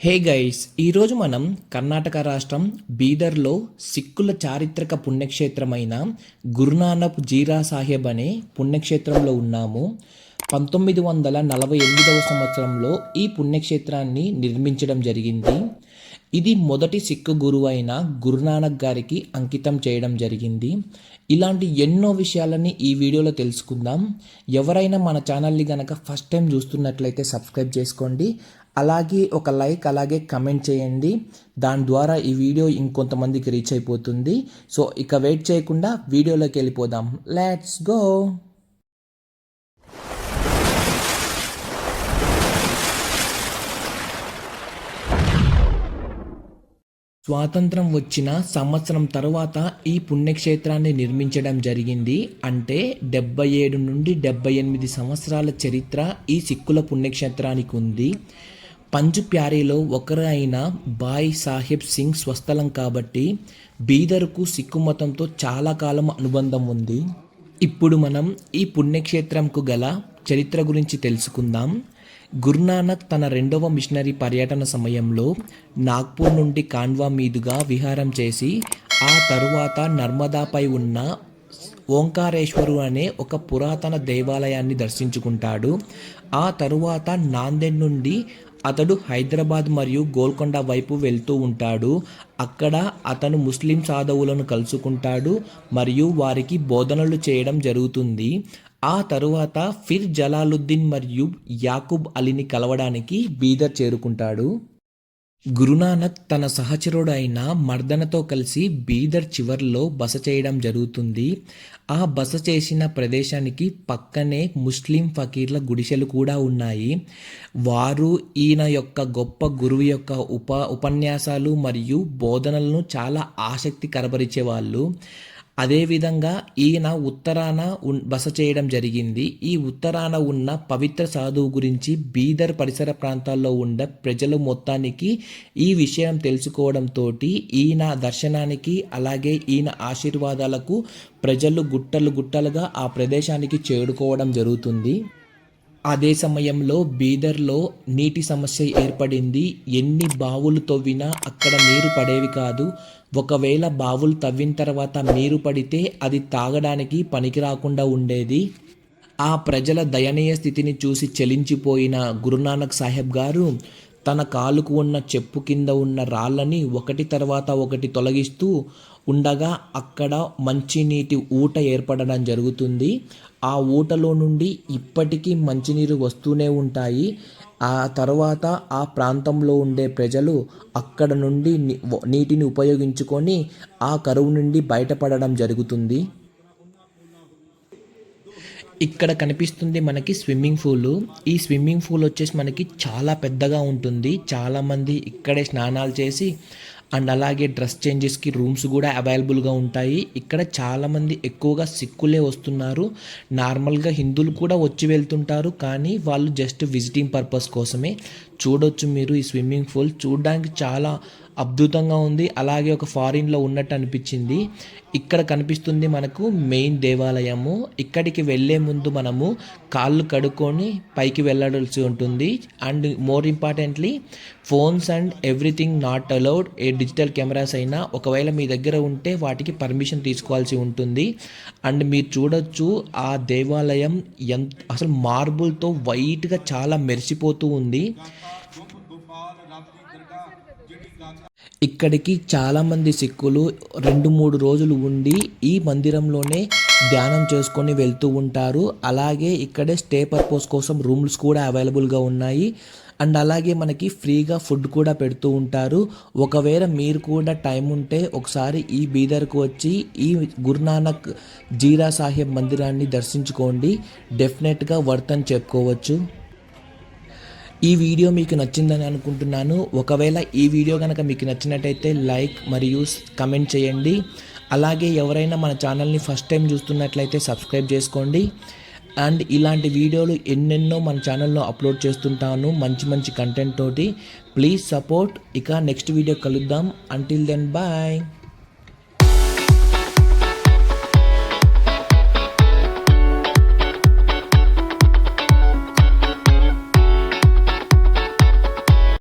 Hey guys ఈరోజు మనం కర్ణాటక రాష్ట్రం బీదర్లో సిక్కుల చారిత్రక పుణ్యక్షేత్రమైన గురునానక్ జీరా సాహెబ్ అనే పుణ్యక్షేత్రంలో ఉన్నాము. పంతొమ్మిది వందల నలభై ఎనిమిదవ సంవత్సరంలో ఈ పుణ్యక్షేత్రాన్ని నిర్మించడం జరిగింది. ఇది మొదటి సిక్కు గురువు అయిన గురునానక్ గారికి అంకితం చేయడం జరిగింది. ఇలాంటి ఎన్నో విషయాలని ఈ వీడియోలో తెలుసుకుందాం. ఎవరైనా మన ఛానల్ని కనుక ఫస్ట్ టైం చూస్తున్నట్లయితే సబ్స్క్రైబ్ చేసుకోండి. అలాగే ఒక లైక్ అలాగే కమెంట్ చేయండి. దాని ద్వారా ఈ వీడియో ఇంకొంతమందికి రీచ్ అయిపోతుంది. సో ఇక వెయిట్ చేయకుండా వీడియోలోకి వెళ్ళిపోదాం. లెట్స్ గో స్వాతంత్రం వచ్చిన సంవత్సరం తరువాత ఈ పుణ్యక్షేత్రాన్ని నిర్మించడం జరిగింది. అంటే డెబ్బై ఏడు నుండి డెబ్బై ఎనిమిది సంవత్సరాల చరిత్ర ఈ సిక్కుల పుణ్యక్షేత్రానికి ఉంది. పంజు ప్యారీలో ఒకరు అయిన బాయ్ సాహెబ్ సింగ్ స్వస్థలం కాబట్టి బీదర్కు సిక్కు మతంతో చాలా కాలం అనుబంధం ఉంది. ఇప్పుడు మనం ఈ పుణ్యక్షేత్రంకు గల చరిత్ర గురించి తెలుసుకుందాం. గురునానక్ తన రెండవ మిషనరీ పర్యటన సమయంలో నాగ్పూర్ నుండి కాన్వా మీదుగా విహారం చేసి ఆ తరువాత నర్మదాపై ఉన్న ఓంకారేశ్వరు అనే ఒక పురాతన దేవాలయాన్ని దర్శించుకుంటాడు. ఆ తరువాత నాందేడ్ నుండి అతడు హైదరాబాద్ మరియు గోల్కొండ వైపు వెళ్తూ ఉంటాడు. అక్కడ అతను ముస్లిం సాధువులను కలుసుకుంటాడు మరియు వారికి బోధనలు చేయడం జరుగుతుంది. ఆ తరువాత ఫిర్ జలాలుద్దీన్ మరియు యాకూబ్ అలీని కలవడానికి బీదర్ చేరుకుంటాడు. గురునానక్ తన సహచరుడు అయిన మర్దనతో కలిసి బీదర్ చివర్లో బస చేయడం జరుగుతుంది. ఆ బస చేసిన ప్రదేశానికి పక్కనే ముస్లిం ఫకీర్ల గుడిసెలు కూడా ఉన్నాయి. వారు ఈయన యొక్క గొప్ప గురువు యొక్క ఉప ఉపన్యాసాలు మరియు బోధనలను చాలా ఆసక్తి కనబరిచేవాళ్ళు అదేవిధంగా ఈయన ఉత్తరాన ఉన్ బస చేయడం జరిగింది. ఈ ఉత్తరాన ఉన్న పవిత్ర సాధువు గురించి బీదర్ పరిసర ప్రాంతాల్లో ఉండే ప్రజలు మొత్తానికి ఈ విషయం తెలుసుకోవడంతో ఈయన దర్శనానికి అలాగే ఈయన ఆశీర్వాదాలకు ప్రజలు గుట్టలు గుట్టలుగా ఆ ప్రదేశానికి చేరుకోవడం జరుగుతుంది. అదే సమయంలో బీదర్లో నీటి సమస్య ఏర్పడింది. ఎన్ని బావులు తవ్వినా అక్కడ నీరు పడేవి కాదు. ఒకవేళ బావులు తవ్విన తర్వాత నీరు పడితే అది తాగడానికి పనికి రాకుండా ఉండేది. ఆ ప్రజల దయనీయ స్థితిని చూసి చెలించిపోయిన గురునానక్ సాహెబ్ గారు తన కాలుకు ఉన్న చెప్పు కింద ఉన్న రాళ్ళని ఒకటి తర్వాత ఒకటి తొలగిస్తూ ఉండగా అక్కడ మంచినీటి ఊట ఏర్పడడం జరుగుతుంది. ఆ ఊటలో నుండి ఇప్పటికీ మంచినీరు వస్తూనే ఉంటాయి. ఆ తర్వాత ఆ ప్రాంతంలో ఉండే ప్రజలు అక్కడ నుండి నీటిని ఉపయోగించుకొని ఆ కరువు నుండి బయటపడడం జరుగుతుంది. ఇక్కడ కనిపిస్తుంది మనకి స్విమ్మింగ్ పూల్. ఈ స్విమ్మింగ్ పూల్ వచ్చేసి మనకి చాలా పెద్దగా ఉంటుంది. చాలామంది ఇక్కడే స్నానాలు చేసి అండ్ అలాగే డ్రెస్ చేంజెస్కి రూమ్స్ కూడా అవైలబుల్గా ఉంటాయి. ఇక్కడ చాలామంది ఎక్కువగా సిక్కులే వస్తున్నారు. నార్మల్గా హిందువులు కూడా వచ్చి వెళ్తుంటారు. కానీ వాళ్ళు జస్ట్ విజిటింగ్ పర్పస్ కోసమే. చూడొచ్చు మీరు ఈ స్విమ్మింగ్ పూల్. చూడడానికి చాలా అద్భుతంగా ఉంది. అలాగే ఒక ఫారిన్లో ఉన్నట్టు అనిపించింది. ఇక్కడ కనిపిస్తుంది మనకు మెయిన్ దేవాలయము. ఇక్కడికి వెళ్ళే ముందు మనము కాళ్ళు కడుక్కొని పైకి వెళ్ళాల్సి ఉంటుంది. And more importantly phones and everything not allowed A digital cameras అయినా ఒకవేళ మీ దగ్గర ఉంటే వాటికి పర్మిషన్ తీసుకోవాల్సి ఉంటుంది. అండ్ మీరు చూడొచ్చు ఆ దేవాలయం ఎంత అసలు మార్బుల్తో వైట్గా చాలా మెరిసిపోతూ ఉంది. ఇక్కడికి చాలామంది సిక్కులు రెండు మూడు రోజులు ఉండి ఈ మందిరంలోనే ధ్యానం చేసుకొని వెళ్తూ ఉంటారు. అలాగే ఇక్కడే స్టే పర్పస్ కోసం రూమ్స్ కూడా అవైలబుల్గా ఉన్నాయి. అండ్ అలాగే మనకి ఫ్రీగా ఫుడ్ కూడా పెడుతూ ఉంటారు. ఒకవేళ మీరు కూడా టైం ఉంటే ఒకసారి ఈ బీదర్కు వచ్చి ఈ గురునానక్ జీరా సాహెబ్ మందిరాన్ని దర్శించుకోండి. డెఫినెట్గా వర్త్ అని చెప్పుకోవచ్చు. ఈ వీడియో మీకు నచ్చిందని అనుకుంటున్నాను. ఒకవేళ ఈ వీడియో కనుక మీకు నచ్చినట్టయితే లైక్ మరియు కమెంట్ చేయండి. అలాగే ఎవరైనా మన ఛానల్ని ఫస్ట్ టైం చూస్తున్నట్లయితే సబ్స్క్రైబ్ చేసుకోండి. అండ్ ఇలాంటి వీడియోలు ఎన్నెన్నో మన ఛానల్లో అప్లోడ్ చేస్తుంటాను మంచి మంచి కంటెంట్ తోటి. ప్లీజ్ సపోర్ట్ ఇక నెక్స్ట్ వీడియో కలుద్దాం. Until then bye